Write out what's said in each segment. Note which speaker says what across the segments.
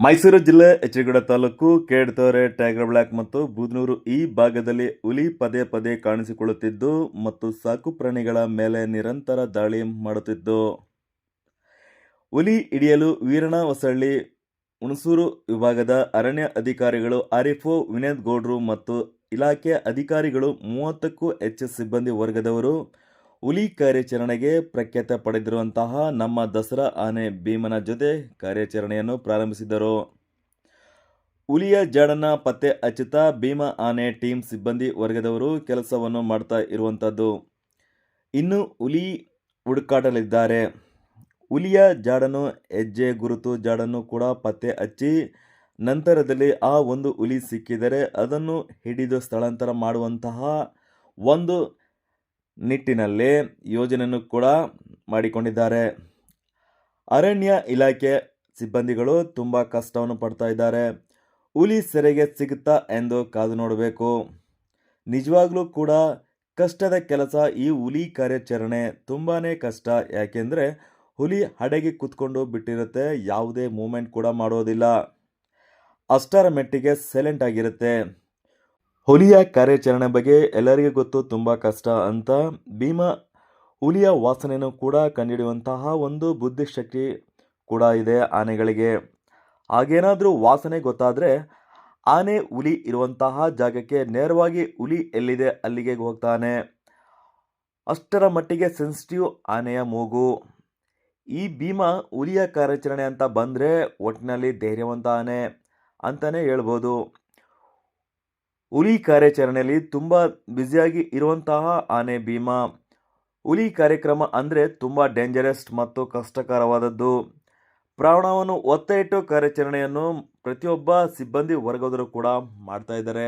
Speaker 1: ಮೈಸೂರು ಜಿಲ್ಲೆ ಎಚ್ಚರಿಗಡ ತಾಲೂಕು ಕೇಡ್ತೋರೆ ಟೈಗರ್ ಬ್ಲಾಕ್ ಮತ್ತು ಬೂದನೂರು ಈ ಭಾಗದಲ್ಲಿ ಹುಲಿ ಪದೇ ಪದೇ ಕಾಣಿಸಿಕೊಳ್ಳುತ್ತಿದ್ದು ಮತ್ತು ಸಾಕು ಪ್ರಾಣಿಗಳ ಮೇಲೆ ನಿರಂತರ ದಾಳಿ ಮಾಡುತ್ತಿದ್ದು. ಹುಲಿ ಹಿಡಿಯಲು ವೀರಣ ಹೊಸಳ್ಳಿ, ಹುಣಸೂರು ವಿಭಾಗದ ಅರಣ್ಯ ಅಧಿಕಾರಿಗಳು ಆರಿಫೋ ವಿನೋದ್ ಗೌಡ್ರು ಮತ್ತು ಇಲಾಖೆ ಅಧಿಕಾರಿಗಳು ಮೂವತ್ತಕ್ಕೂ ಹೆಚ್ಚು ಸಿಬ್ಬಂದಿ ವರ್ಗದವರು ಹುಲಿ ಕಾರ್ಯಾಚರಣೆಗೆ ಪ್ರಖ್ಯಾತ ಪಡೆದಿರುವಂತಹ ನಮ್ಮ ದಸರಾ ಆನೆ ಭೀಮನ ಜೊತೆ ಕಾರ್ಯಾಚರಣೆಯನ್ನು ಪ್ರಾರಂಭಿಸಿದರು. ಹುಲಿಯ ಜಾಡನ್ನ ಪತ್ತೆ ಹಚ್ಚುತ್ತಾ ಭೀಮ ಆನೆ ಟೀಮ್ ಸಿಬ್ಬಂದಿ ವರ್ಗದವರು ಕೆಲಸವನ್ನು ಮಾಡ್ತಾ ಇರುವಂಥದ್ದು ಇನ್ನು ಹುಲಿ ಹುಡುಕಾಡಲಿದ್ದಾರೆ ಹುಲಿಯ ಜಾಡನ್ನು, ಹೆಜ್ಜೆ ಗುರುತು ಜಾಡನ್ನು ಕೂಡ ಪತ್ತೆ ಹಚ್ಚಿ ನಂತರದಲ್ಲಿ ಆ ಒಂದು ಹುಲಿ ಸಿಕ್ಕಿದರೆ ಅದನ್ನು ಹಿಡಿದು ಸ್ಥಳಾಂತರ ಮಾಡುವಂತಹ ಒಂದು ನಿಟ್ಟಿನಲ್ಲಿ ಯೋಜನೆಯನ್ನು ಕೂಡ ಮಾಡಿಕೊಂಡಿದ್ದಾರೆ. ಅರಣ್ಯ ಇಲಾಖೆ ಸಿಬ್ಬಂದಿಗಳು ತುಂಬ ಕಷ್ಟವನ್ನು ಪಡ್ತಾ ಇದ್ದಾರೆ. ಹುಲಿ ಸೆರೆಗೆ ಸಿಗುತ್ತಾ ಎಂದು ಕಾದು ನೋಡಬೇಕು. ನಿಜವಾಗ್ಲೂ ಕೂಡ ಕಷ್ಟದ ಕೆಲಸ ಈ ಹುಲಿ ಕಾರ್ಯಾಚರಣೆ ತುಂಬಾ ಕಷ್ಟ. ಯಾಕೆಂದರೆ ಹುಲಿ ಹಡೆಗೆ ಕೂತ್ಕೊಂಡು ಬಿಟ್ಟಿರುತ್ತೆ, ಯಾವುದೇ ಮೂಮೆಂಟ್ ಕೂಡ ಮಾಡೋದಿಲ್ಲ. ಅಷ್ಟರ ಮೆಟ್ಟಿಗೆ ಸೈಲೆಂಟ್ ಆಗಿರುತ್ತೆ. ಹುಲಿಯ ಕಾರ್ಯಾಚರಣೆ ಬಗ್ಗೆ ಎಲ್ಲರಿಗೂ ಗೊತ್ತು, ತುಂಬ ಕಷ್ಟ ಅಂತ. ಭೀಮ ಹುಲಿಯ ವಾಸನೆಯನ್ನು ಕೂಡ ಕಂಡಿಡಿಯುವಂತಹ ಒಂದು ಬುದ್ಧಿಶಕ್ತಿ ಕೂಡ ಇದೆ ಆನೆಗಳಿಗೆ. ಹಾಗೇನಾದರೂ ವಾಸನೆ ಗೊತ್ತಾದರೆ ಆನೆ ಹುಲಿ ಇರುವಂತಹ ಜಾಗಕ್ಕೆ ನೇರವಾಗಿ ಹುಲಿ ಎಲ್ಲಿದೆ ಅಲ್ಲಿಗೆ ಹೋಗ್ತಾನೆ. ಅಷ್ಟರ ಮಟ್ಟಿಗೆ ಸೆನ್ಸಿಟಿವ್ ಆನೆಯ ಮೂಗು. ಈ ಭೀಮ ಹುಲಿಯ ಕಾರ್ಯಾಚರಣೆ ಅಂತ ಬಂದರೆ ಒಟ್ಟಿನಲ್ಲಿ ಧೈರ್ಯವಂತ ಆನೆ ಅಂತಲೇ ಹೇಳ್ಬೋದು. ಹುಲಿ ಕಾರ್ಯಾಚರಣೆಯಲ್ಲಿ ತುಂಬ ಬ್ಯುಸಿಯಾಗಿ ಇರುವಂತಹ ಆನೆ ಭೀಮಾ. ಹುಲಿ ಕಾರ್ಯಕ್ರಮ ಅಂದರೆ ತುಂಬ ಡೇಂಜರಸ್ ಮತ್ತು ಕಷ್ಟಕರವಾದದ್ದು. ಪ್ರಾಣವನ್ನು ಒತ್ತ ಇಟ್ಟು ಕಾರ್ಯಾಚರಣೆಯನ್ನು ಪ್ರತಿಯೊಬ್ಬ ಸಿಬ್ಬಂದಿ ವರ್ಗದರು ಕೂಡ ಮಾಡ್ತಾ ಇದ್ದಾರೆ.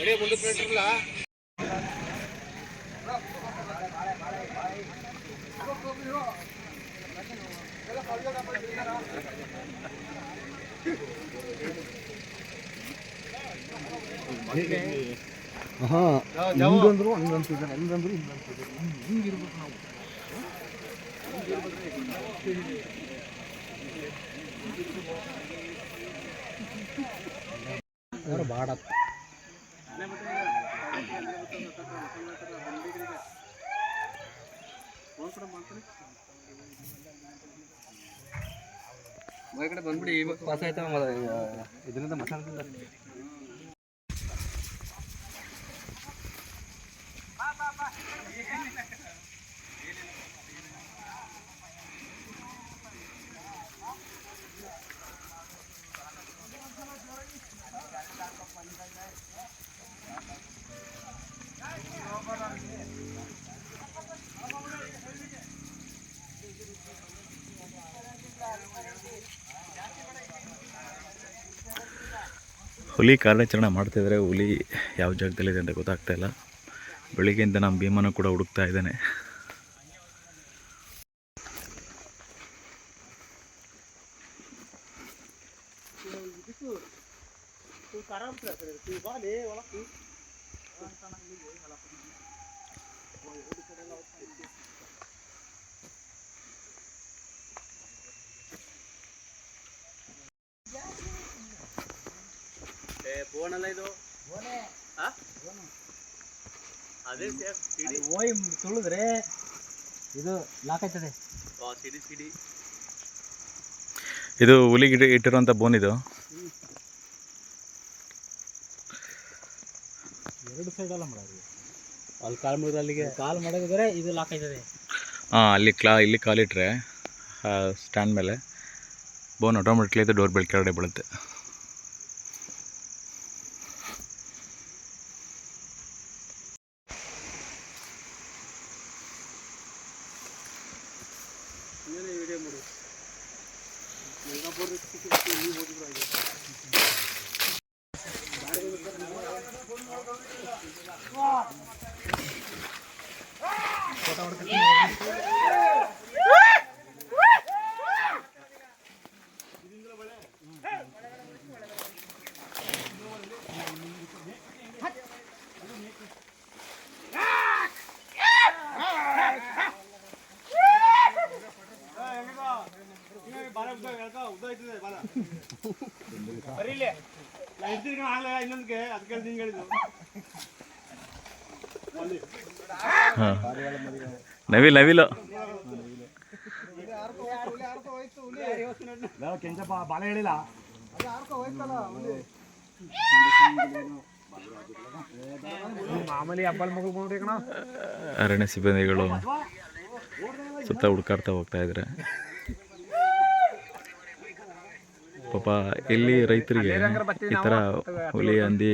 Speaker 2: ನೆಳ ನೀರು ಗಡಿ ಮುಂದಕ್ಕೆ ನಿಂತಿರಲ್ಲ
Speaker 3: ಹಿಂಗಂದ್ರು ಹಂಗ ಅಂತಿದ್ದಾನೆ ಹಂಗಂದ್ರು ಹಿಂಗ ಅಂತಿದ್ದಾನೆ ಹಿಂಗಿರ್ಬೇಕು ನಾವು ಬಾಡ
Speaker 2: ಕಡೆ ಬಂದ್ಬಿಡಿ ಇವಾಗ ಪಾಸ್ ಆಯ್ತಾ ಇದರಿಂದ ಮಸಾಲದಿಂದ
Speaker 1: ಹುಲಿ ಕಾರ್ಯಾಚರಣೆ ಮಾಡ್ತಿದ್ರೆ ಹುಲಿ ಯಾವ ಜಾಗದಲ್ಲಿದೆ ಅಂತ ಗೊತ್ತಾಗ್ತಾ ಇಲ್ಲ. ಬೆಳಿಗ್ಗೆಯಿಂದ ನಮ್ಮ ಭೀಮನ ಕೂಡ ಹುಡುಕ್ತಾ ಇದ್ದಾನೆ.
Speaker 2: ಬೋನಲ್ಲ ಇದು? ಹಾ ಅದೇ ಸೇಫ್ ಸಿಡಿ
Speaker 3: ಓಯ್ ತುಳಿದ್ರೆ ಇದು ಲಾಕ್ ಆಯ್ತದೆ.
Speaker 2: ಆ, ಸಿಡಿ ಸಿಡಿ
Speaker 1: ಇದು ಹುಲಿಗೆ ಇಟ್ಟಿರುವಂಥ ಬೋನ್ ಇದು.
Speaker 3: ಎರಡು ಸೈಡ್ ಅಲ್ಲ ಮಾಡೋದು
Speaker 2: ಅಲ್ಲಿ ಕಾಲ್ ಮಾಡಿದ್ರೆ ಅಲ್ಲಿಗೆ.
Speaker 3: ಕಾಲ್ ಮಡಗಿದ್ರೆ ಇದು ಲಾಕ್ ಆಯ್ತದೆ.
Speaker 1: ಹಾಂ ಅಲ್ಲಿ ಕ್ಲಾ ಇಲ್ಲಿ ಕಾಲಿಟ್ರೆ ಸ್ಟ್ಯಾಂಡ್ ಮೇಲೆ ಬೋನ್ ಆಟೋಮೆಟಿಕ್ಲಿ ಇದು ಡೋರ್ ಬೆಲ್ ಕೆಳಗಡೆ ಬೀಳುತ್ತೆ.
Speaker 4: ಹಾಂ. ನವಿಲ್ ನವಿಲು.
Speaker 3: ಕೆಂಚಪ್ಪ ಬಾಳೆ ಹೇಳಿಲ್ಲ? ಮಾಮೂಲಿ
Speaker 4: ಅರಣ್ಯ ಸಿಬ್ಬಂದಿಗಳು ಸುತ್ತ ಹುಡ್ಕಾಡ್ತಾ ಹೋಗ್ತಾ ಇದ್ದಾರೆ ಪಾಪ ಇಲ್ಲಿ ರೈತರಿಗೆ ಈ ಥರ ಹುಲಿ, ಹಂದಿ,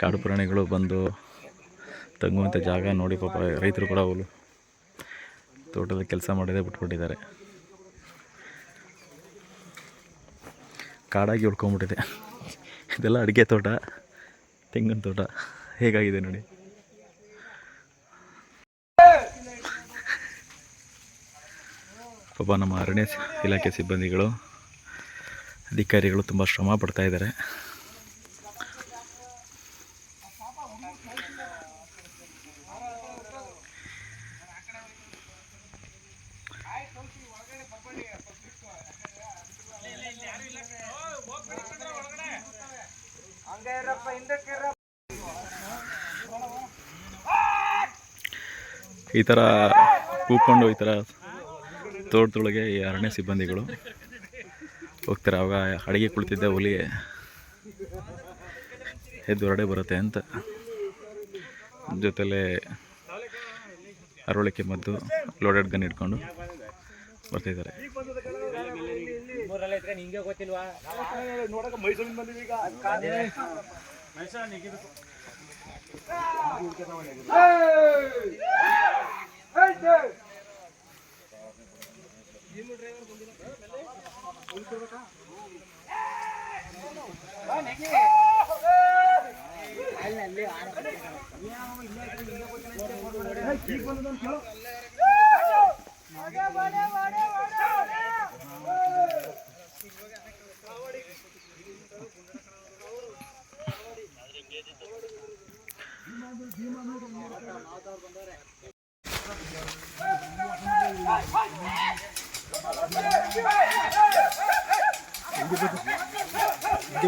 Speaker 4: ಕಾಡು ಪ್ರಾಣಿಗಳು ಬಂದು ತಂಗುವಂಥ ಜಾಗ ನೋಡಿ ಪಾಪ ರೈತರು ಕೂಡ ಹುಲು ತೋಟದ ಕೆಲಸ ಮಾಡೋದೇ ಬಿಟ್ಬಿಟ್ಟಿದ್ದಾರೆ. ಕಾಡಾಗಿ ಉಳ್ಕೊಂಬಿಟ್ಟಿದೆ. ಇದೆಲ್ಲ ಅಡಿಕೆ ತೋಟ, ತೆಂಗಿನ ತೋಟ. ಹೇಗಾಗಿದೆ ನೋಡಿ? ಪಾಪ ನಮ್ಮ ಅರಣ್ಯ ಇಲಾಖೆ ಸಿಬ್ಬಂದಿಗಳು ಅಧಿಕಾರಿಗಳು ತುಂಬ ಶ್ರಮ ಪಡ್ತಾ ಇದ್ದಾರೆ. ಈ ಥರ ಕೂತ್ಕೊಂಡು ಈ ಥರ ತೋಟದೊಳಗೆ ಈ ಅರಣ್ಯ ಸಿಬ್ಬಂದಿಗಳು ಹೋಗ್ತಾರೆ? ಅವಾಗ ಅಡಿಗೆ ಕುಳಿತಿದ್ದೆ, ಹುಲಿ. ಎದ್ದು ಹೊರಡೆ ಬರುತ್ತೆ ಅಂತ. ಜೊತೆಲೆ ಅರವಳಿಕೆ ಮದ್ದು ಲೋಡೆಡ್ ಗನ್ ಇಟ್ಕೊಂಡು ಬರ್ತಿದ್ದಾರೆ.
Speaker 3: ನಿಂಗೆ ಭೀಮಾ ಮಾತಾಡ್ಕೊಂಡಾರೆ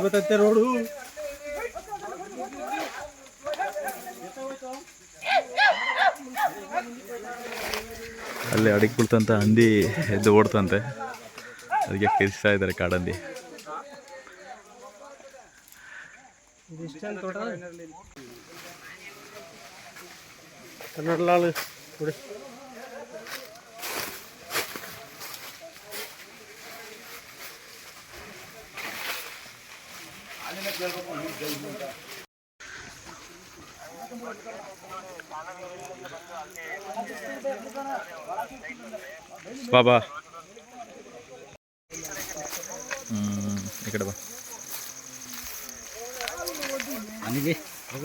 Speaker 3: ಬರ್ತೈತೆ ರೋಡು
Speaker 4: ಅಲ್ಲಿ ಅಡಿಗೆ ಕುಳಿತಂತ ಹಂದಿ ಎದ್ದು ಓಡ್ತಂತೆ. ಅದಕ್ಕೆ ಕಿರಿಸ್ತಾ ಇದ್ದಾರೆ ಕಾಡಂದಿ.
Speaker 3: ಕನ್ನಡ ಲಾಲ್ ಕೊಡಿ
Speaker 4: ಬಾಬಾ ಹ್ಮ್, ಈ ಕಡೆ ಬಾ
Speaker 3: ಅನಿಗೆ ಹೋಗ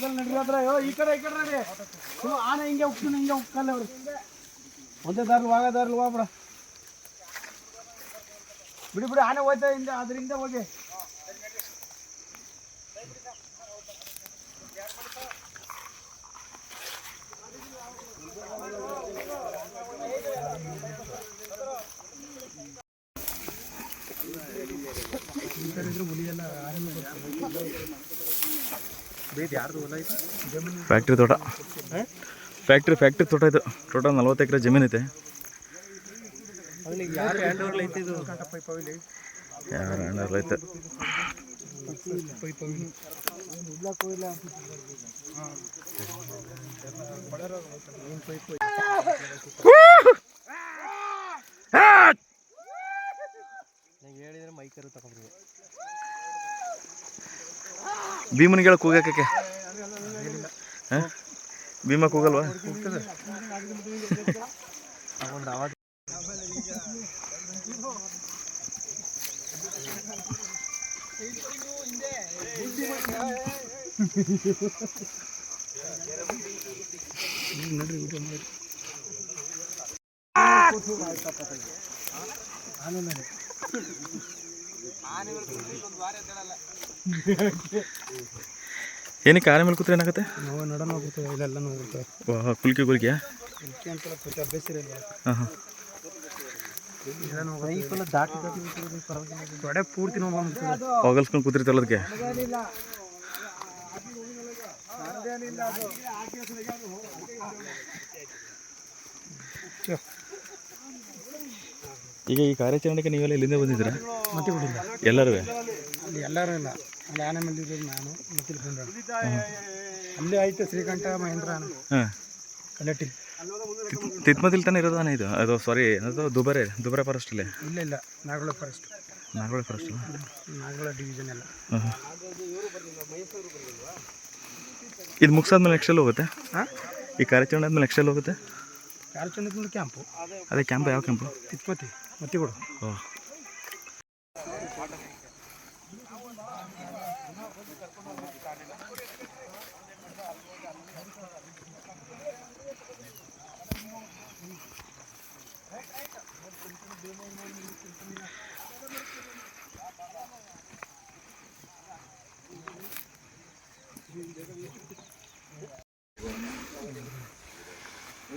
Speaker 3: ಕಡೆ ನಡ್ರಿ ಈ ಕಡೆ ಈ ಕಡೆ ನಡಿ ಆನೆ ಹಿಂಗೆ ಉಪ್ಪಿನ ಹಿಂಗೆ ಉಕ್ಕಲ್ಲ ಅವ್ರು. ಒಂದೇ ದಾರ್ಲು ಹೋಗ ದಾರ್ಲು ಹೋಗ್ಬಿಡ ಬಿಡಿ. ಬಿಡಿ ಆನೆ ಹೋಯ್ತಾ ಹಿಂದೆ ಅದರಿಂದ ಹೋಗಿ.
Speaker 4: ಫ್ಯಾಕ್ಟ್ರಿ ತೋಟ. ಫ್ಯಾಕ್ಟ್ರಿ ಫ್ಯಾಕ್ಟ್ರಿ ತೋಟ ಇದು. ಟೋಟಲ್ ನಲ್ವತ್ತು ಎಕರೆ ಜಮೀನು ಐತೆ.
Speaker 2: ಯಾರು ಹೇಳಿದ್ರೆ ಮೈಕರು ತಗೊಂಡ್ರಿ
Speaker 4: ಭೀಮನಿಗೆ ಕೂಗಕ್ಕೆ ಭೀಮ ಕೂಗಲ್ವಾ?
Speaker 2: ಅವಾಗ
Speaker 4: ಏನಕ್ಕೆ ಆನೆ ಮೇಲೆ ಕೂತ್ರೆ ಏನಾಗುತ್ತೆ?
Speaker 3: ನೋವು ನಡ ನೋಡ್ಬಿಡ್ತದೆ ಇಲ್ಲೆಲ್ಲ ನೋಡ್ಬಿಡ್ತದೆ
Speaker 4: ವಾ, ಕುಲ್ಕಿ ಗುಲ್ಕಿಯಾ?
Speaker 3: ಅದಕ್ಕೆ ಅಂತ ಸ್ವಲ್ಪ ಅಭ್ಯಾಸ ಇರಲ್ಲ
Speaker 4: ಹಾಂ ಹಾಂ.
Speaker 2: ಸೈಕಲ್ ದಾಟಿ ದಾಟಿ ಬಿಟ್ಟಿರೋದು ಪರವಾಗಿಲ್ಲ
Speaker 3: ತೊಡೆ ಪೂರ್ತಿ ನೋವು ಬಂದ್ಬಿಡ್ತದೆ
Speaker 4: ಹೋಗಲ್ಸ್ಕೊಂಡು ಕೂತಿರ್ತಾರಲ್ಲ ಅದಕ್ಕೆ? ಈಗ ಈ ಕಾರ್ಯಾಚರಣೆಗೆ ನೀವೆಲ್ಲ ಇಲ್ಲಿಂದ ಬಂದಿದ್ದೀರಾ?
Speaker 3: ಮತ್ತೆ ಬಿಡಿಲ್ಲ
Speaker 4: ಎಲ್ಲರೂ
Speaker 3: ಅಲ್ಲಿ ಎಲ್ಲರೂ ಇಲ್ಲ. ಅಲ್ಲಿ ಆನೆ ಮಂದಿದ್ದು ನಾನು ಮತ್ತೆ ಇಲ್ಲಿ ಅಲ್ಲಿ ಆಯ್ತು ಶ್ರೀಕಂಠ ಮಹೇಂದ್ರ
Speaker 4: ಹಾಂ.
Speaker 3: ಕಲೆಟಿ
Speaker 4: ತಿತ್ಮತಿಲ್ ತಾನೇ ಇರೋದು ಆನೆ ಇದು? ಅದು ಸಾರಿ ಅದು ದುಬಾರೆ ದುಬಾರೆ ಫಾರೆಸ್ಟ್ ಇಲ್ಲೇ
Speaker 3: ಇಲ್ಲ ಇಲ್ಲ. ನಾಗಲ ಫಾರೆಸ್ಟ್
Speaker 4: ನಾಗೋಳಿ ಫಾರೆಸ್ಟ್
Speaker 3: ನಾಗಲ ಡಿವಿಷನ್ ಎಲ್ಲ.
Speaker 4: ಇದು ಮುಗಿಸಾದ್ಮೇಲೆ ನೆಕ್ಸ್ಟ್ ಎಲ್ಲಿ ಹೋಗುತ್ತೆ? ಈ ಕಾರ್ಯಾಚರಣೆ ಆದ್ಮೇಲೆ ನೆಕ್ಸ್ಟ್ ಎಲ್ಲಿ ಹೋಗುತ್ತೆ?
Speaker 3: ಕಾರ್ಯಾಚರಣೆ ಕ್ಯಾಂಪು
Speaker 4: ಅದೇ ಕ್ಯಾಂಪ್ ಯಾವ ಕ್ಯಾಂಪು
Speaker 3: ತಿತ್ಮತಿ ಮತ್ತಿಗೋಡು ಕೊಡು. ಮಾತ್ರ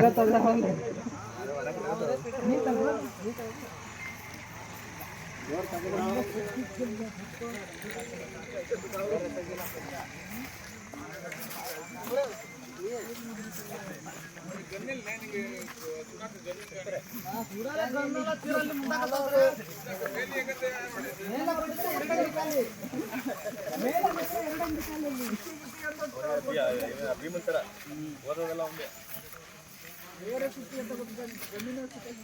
Speaker 4: ನಮ್ದಲ್ಲ
Speaker 2: ಹೊರಗೆ
Speaker 3: ನೀ ಮಾಡ್ತೇನೆ ಇದೇ ಓದೋದೆಲ್ಲ ಒಂದೇ ಬೇರೆ ಸುತ್ತಿ ಅಂತ ಗೊತ್ತಿದ್ದಾರೆ ಜಮೀನ ಗಾಡಿ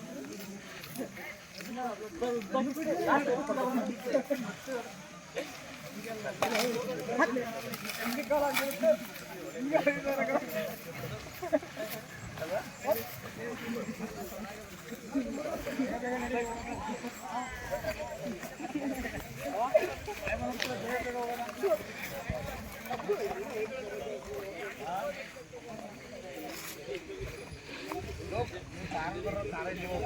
Speaker 3: Look,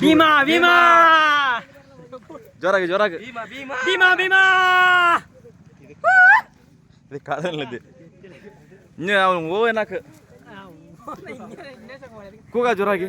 Speaker 3: ಭೀಮಾ ಭೀಮಾ
Speaker 5: ಜೋರಾಗಿ ಜೋರಾಗಿ
Speaker 6: ಭೀಮಾ ಭೀಮಾ
Speaker 5: ಇದು ಕಾಡಲ್ಲಿದೆ ಇನ್ನು ಅವ್ನು ಓ ಏನಾಕ ಕೂಗ ಜೋರಾಗಿ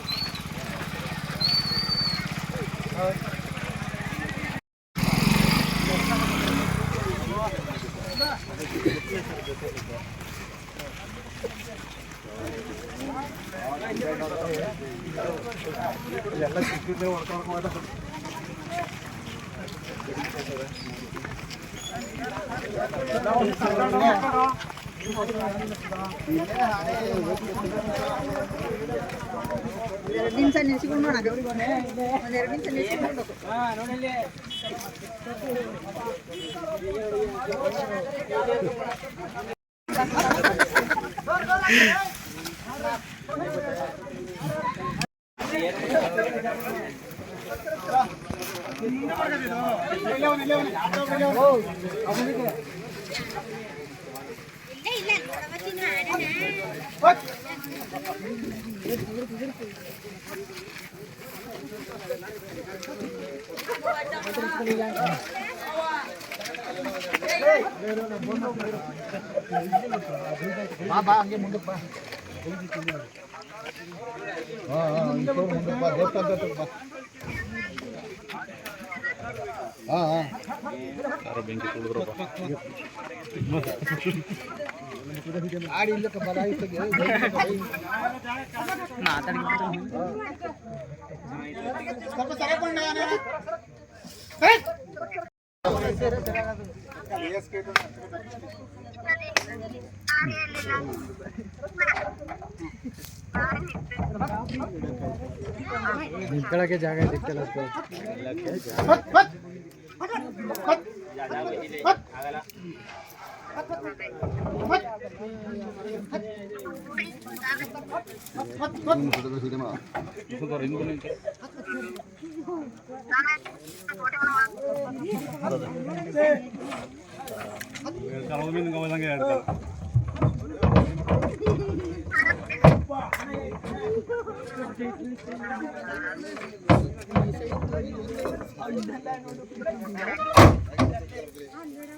Speaker 5: ಹಾಂ
Speaker 6: ಸ್ವಲ್ಪ ಬಯಲು ಆಗಲಿ
Speaker 7: ನಿಲ್ಸ್ಕೊಂಡು ನೋಡೋಣ
Speaker 4: ಬಾ ಬಾ ಹಂಗೆ ಮುಂದಕ್ಕೆ ಬಾ ಹಾಂ ಹಾಂ ಮುಂದಕ್ಕೆ ಬಾ ದೇವಸ್ಥಾನ ಹತ್ರಕ್ಕೆ ಬಾ ಹಾಂ ಹಾಂ ಆಡಿ ಇಲ್ಲಕ್ಕೆ ಬಲಾಯಿಸ್ತಾಗೆ ಸ್ವಲ್ಪ ಸರಕೊಂಡ ನಿಂತ್ಕೊಳ್ಳೋಕೆ ಜಾಗ కలవ మీద ఇంకా విధంగా ఏడతారు అన్నడా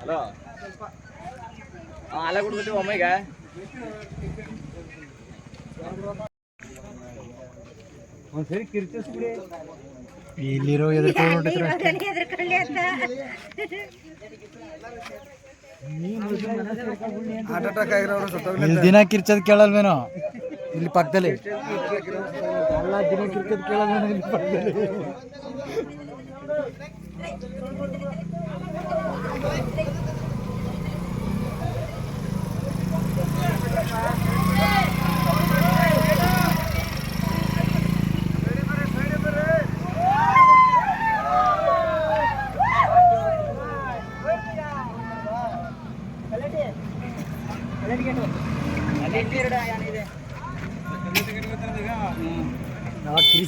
Speaker 6: ಹಲೋ. ಅಲ್ಲ ಕೊಡ್ಬಿಟ್ಟು ಒಮ್ಮೆಗೆ.
Speaker 4: ಒಂದ್ಸರಿ ಕಿರ್ಚಿಸ್ಬಿಡಿ.
Speaker 7: ಇಲ್ಲಿರೋ ಎದ್ರಕೊಳ್ಳಿ ಅಂತ.
Speaker 4: ಹಾರ್ಟ್ ಅಟ್ಯಾಕ್ ಆಗಿರೋರು ಸತ್ತೋಗ್ಲಿ
Speaker 8: ಇಲ್ಲಿ ದಿನ ಕಿರ್ಚದ್ ಕೇಳಲ್ವೇನೋ? ಇಲ್ಲಿ ಪಕ್ಕದಲ್ಲಿ. ಎಲ್ಲ ದಿನ ಕಿರ್ಚದ್ ಕೇಳಲ್ವೇನೋ ಇಲ್ಲಿ ಪಕ್ಕದಲ್ಲಿ?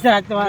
Speaker 6: ಕಿರಿಸರ್ ಆಗ್ತವ